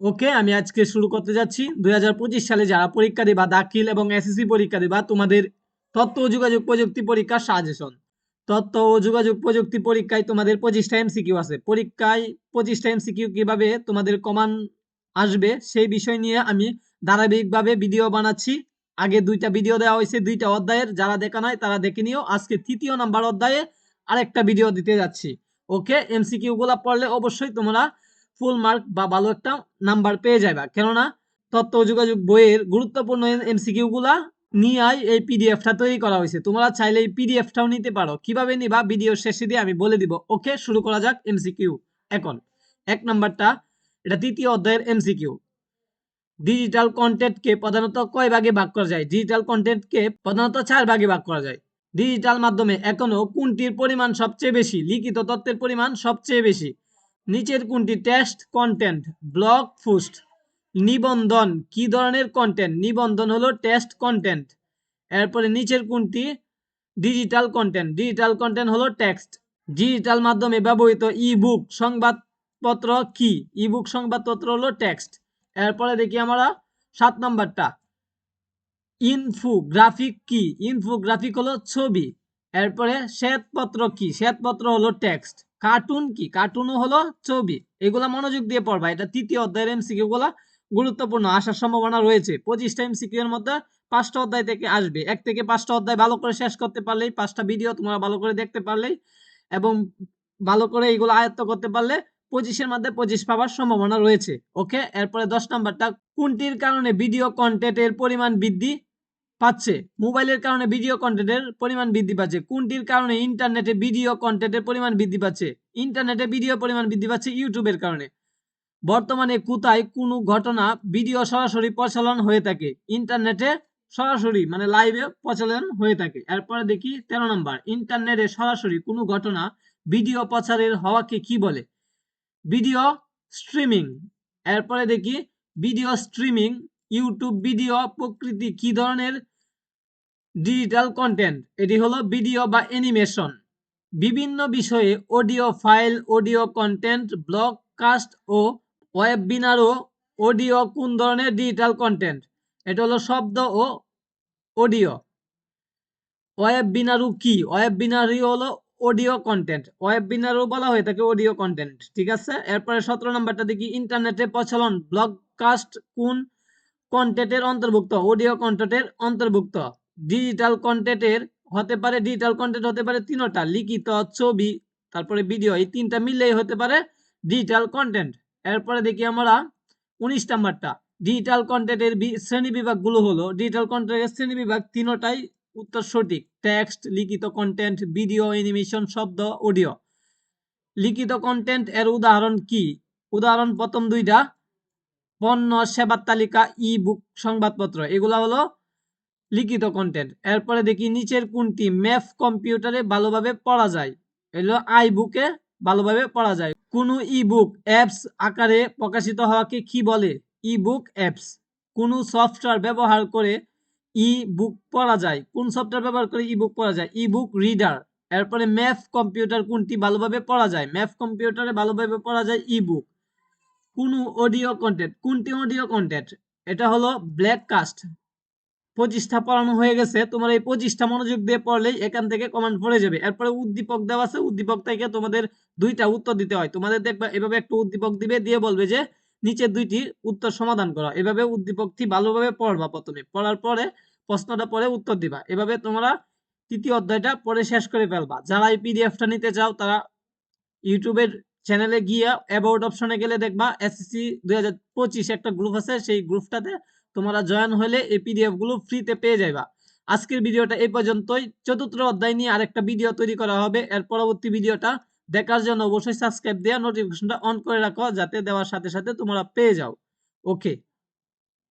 ওকে, আমি আজকে শুরু করতে যাচ্ছি। দুই হাজার পঁচিশ সালে যারা পরীক্ষা দিবা দাখিল এবং এসএসসি পরীক্ষা দিবা তোমাদের তথ্য ও যোগাযোগ প্রযুক্তি পরীক্ষার সাজেশন তথ্য ও যোগাযোগ প্রযুক্তি পরীক্ষায় তোমাদের পঁচিশটা এমসিকিউ আছে। পরীক্ষায় পঁচিশটা এমসিকিউ কীভাবে তোমাদের কমান আসবে সেই বিষয় নিয়ে আমি ধারাবাহিকভাবে ভিডিও বানাচ্ছি। আগে দুইটা ভিডিও দেওয়া হয়েছে, দুইটা অধ্যায়ের। যারা দেখা নাই, তারা দেখে নিও। আজকে তৃতীয় নাম্বার অধ্যায়ে আরেকটা ভিডিও দিতে যাচ্ছি। ওকে এমসিকিউ গুলা পড়লে অবশ্যই তোমরা ফুল মার্ক বা ভালো একটা নাম্বার পেয়ে যাবে কেননা তথ্য যোগাযোগ বইয়ের গুরুত্বপূর্ণ এমসিকিউ গুলা নিয়ে এই পিডিএফটা তৈরি করা হয়েছে তোমরা চাইলে এই পিডিএফটাও নিতে পারো। কীভাবে নিবা? ভিডিও শেষে দিয়ে আমি বলে দিব। ওকে, শুরু করা যাক এমসিকিউ। এখন, এক নাম্বারটা, এটা তৃতীয় অধ্যায়ের এমসিকিউ। ডিজিটাল কন্টেন্টকে প্রধানত কয় ভাগে ভাগ করা যায়? ডিজিটাল কন্টেন্টকে প্রধানত চার ভাগে ভাগ করা যায়। ডিজিটাল মাধ্যমে এখনও কোনটির পরিমাণ সবচেয়ে বেশি? লিখিত তথ্যের পরিমাণ সবচেয়ে বেশি। নিচের কোনটি? টেক্সট কন্টেন্ট ব্লগ পোস্ট নিবন্ধন, কি ধরনের কন্টেন্ট নিবন্ধন হলো টেস্ট কন্টেন্ট এরপরে নিচের কোনটি? ডিজিটাল কন্টেন্ট ডিজিটাল কন্টেন্ট হলো টেক্সট ডিজিটাল মাধ্যমে ব্যবহৃত ই বুক সংবাদপত্র কি? ই বুক সংবাদপত্র হলো টেক্সট এরপরে দেখি আমরা সাত নাম্বারটা। ইনফোগ্রাফিক কি? ইনফোগ্রাফিক হলো ছবি। এরপরে শ্বেতপত্র কি? শ্বেতপত্র হলো টেক্সট কার্টুন কি? কার্টুনও হলো ছবি। এগুলা মনোযোগ দিয়ে পড়বা। এটা তৃতীয় অধ্যায়ের এমসিকিউ গুলা গুরুত্বপূর্ণ। আসার সম্ভাবনা রয়েছে। পঁচিশটা এমসিকিউ এর মধ্যে পাঁচটা অধ্যায় থেকে আসবে। এক থেকে পাঁচটা অধ্যায় ভালো করে শেষ করতে পারলেই, পাঁচটা ভিডিও তোমরা ভালো করে দেখতে পারলেই এবং ভালো করে এগুলো আয়ত্ত করতে পারলে পঁচিশের মধ্যে পঁচিশ পাওয়ার সম্ভাবনা রয়েছে। ওকে? এরপরে দশ নাম্বারটা, কোনটির কারণে ভিডিও কন্টেন্টের পরিমাণ বৃদ্ধি পাচ্ছে। মোবাইলের কারণে ভিডিও কন্টেন্টের পরিমাণ বৃদ্ধি পাচ্ছে। কোনটির কারণে ইন্টারনেটে ভিডিও কন্টেন্টের পরিমাণ বৃদ্ধি পাচ্ছে? ইন্টারনেটে ভিডিও পরিমাণ বৃদ্ধি পাচ্ছে ইউটিউবের কারণে। বর্তমানে কোথায় কোনো ঘটনা ভিডিও সরাসরি প্রচলন হয়ে থাকে? ইন্টারনেটে সরাসরি মানে লাইভে প্রচলন হয়ে থাকে। এরপরে দেখি তেরো নম্বর। ইন্টারনেটে সরাসরি কোনো ঘটনা ভিডিও প্রচারের হওয়াকে কি বলে? ভিডিও স্ট্রিমিং এরপরে দেখি ভিডিও স্ট্রিমিং ইউটিউব ভিডিও প্রকৃতি কি ধরনের? ডিজিটাল কন্টেন্ট এটি হলো ভিডিও বা অ্যানিমেশন বিভিন্ন বিষয়ে audio file audio content blogcast ও ওয়েবিনারও অডিও কোন ধরনের ডিজিটাল কন্টেন্ট এটা হলো শব্দ ও অডিও ওয়েবিনারু কি? ওয়েবিনারি হলো অডিও কন্টেন্ট ওয়েবিনারও বলা হয়ে থাকে অডিও কন্টেন্ট ঠিক আছে? এরপরে সতেরো নাম্বারটা দেখি ইন্টারনেটে প্রচলন ব্লগকাস্ট কোন কন্টেন্টের অন্তর্ভুক্ত অডিও কন্টেন্টের অন্তর্ভুক্ত। ডিজিটাল কন্টেন্টের হতে পারে ডিজিটাল কন্টেন্ট হতে পারে তিনটা, লিখিত, ছবি, তারপরে ভিডিও এই তিনটা মিললেই হতে পারে ডিজিটাল কন্টেন্ট এরপরে দেখি আমরা উনিশ নাম্বারটা। ডিজিটাল কন্টেন্টের শ্রেণি বিভাগগুলো হলো ডিজিটাল কন্টেন্টের শ্রেণি বিভাগ তিনটাই উত্তর সঠিক। টেক্সট লিখিত কন্টেন্ট ভিডিও অ্যানিমেশন শব্দ অডিও লিখিত কন্টেন্ট এর উদাহরণ কি? উদাহরণ প্রথম দুইটা। পণ্য, সেবার তালিকা ই বুক সংবাদপত্র, এগুলো হলো লিখিত কন্টেন্ট এরপরে দেখি নিচের কোনটি? ম্যাথ কম্পিউটারে ভালোভাবে পড়া যায়। এগুলো আই বুকে ভালোভাবে পড়া যায়। কোন ই বুক অ্যাপস আকারে প্রকাশিত হওয়াকে কি বলে? ই বুক অ্যাপস কোন সফটওয়্যার ব্যবহার করে ই বুক পড়া যায়। কোন সফটওয়্যার ব্যবহার করে ই বুক পড়া যায়? ই বুক রিডার এরপরে ম্যাথ কম্পিউটার কোনটি ভালোভাবে পড়া যায়? ম্যাথ কম্পিউটারে ভালোভাবে পড়া যায় ই বুক কোন অডিও কন্টেন্ট কোনটি অডিও কন্টেন্ট এটা হলো ব্ল্যাক কাস্ট পঁচিশটা পড়ানো হয়ে গেছে। তোমার এই পঁচিশটা মনোযোগ দিয়ে পড়লেই এখান থেকে কমেন্ট পড়ে যাবে। এরপরে উদ্দীপক দেওয়া আছে। উদ্দীপক থেকে তোমাদের দুইটা উত্তর দিতে হয়। তোমাদের দেখবে এভাবে একটা উদ্দীপক দিবে, দিয়ে বলবে যে নিচের দুইটি উত্তর সমাধান করো। এভাবে উদ্দীপকটি ভালোভাবে পড়বা প্রথমে। পড়ার পরে প্রশ্নটা পরে উত্তর দিবা। এভাবে তোমরা তৃতীয় অধ্যায়টা পরে শেষ করে ফেলবা। যারা এই পিডিএফটা নিতে চাও, তারা ইউটিউবের চ্যানেলে গিয়া অ্যাবাউট অপশনে গেলে দেখবা এসএসসি দুই হাজার পঁচিশ একটা গ্রুপ আছে, সেই গ্রুপটাতে তোমরা জয়েন হলে এই পিডিএফগুলো ফ্রিতে পেয়ে যাইবা। আজকের ভিডিওটা এই পর্যন্তই। চতুর্থ অধ্যায় নিয়ে আরেকটা ভিডিও তৈরি করা হবে। এর পরবর্তী ভিডিওটা দেখার জন্য অবশ্যই সাবস্ক্রাইব দেওয়া নোটিফিকেশনটা অন করে রাখো, যাতে দেওয়ার সাথে সাথে তোমরা পেয়ে যাও। ওকে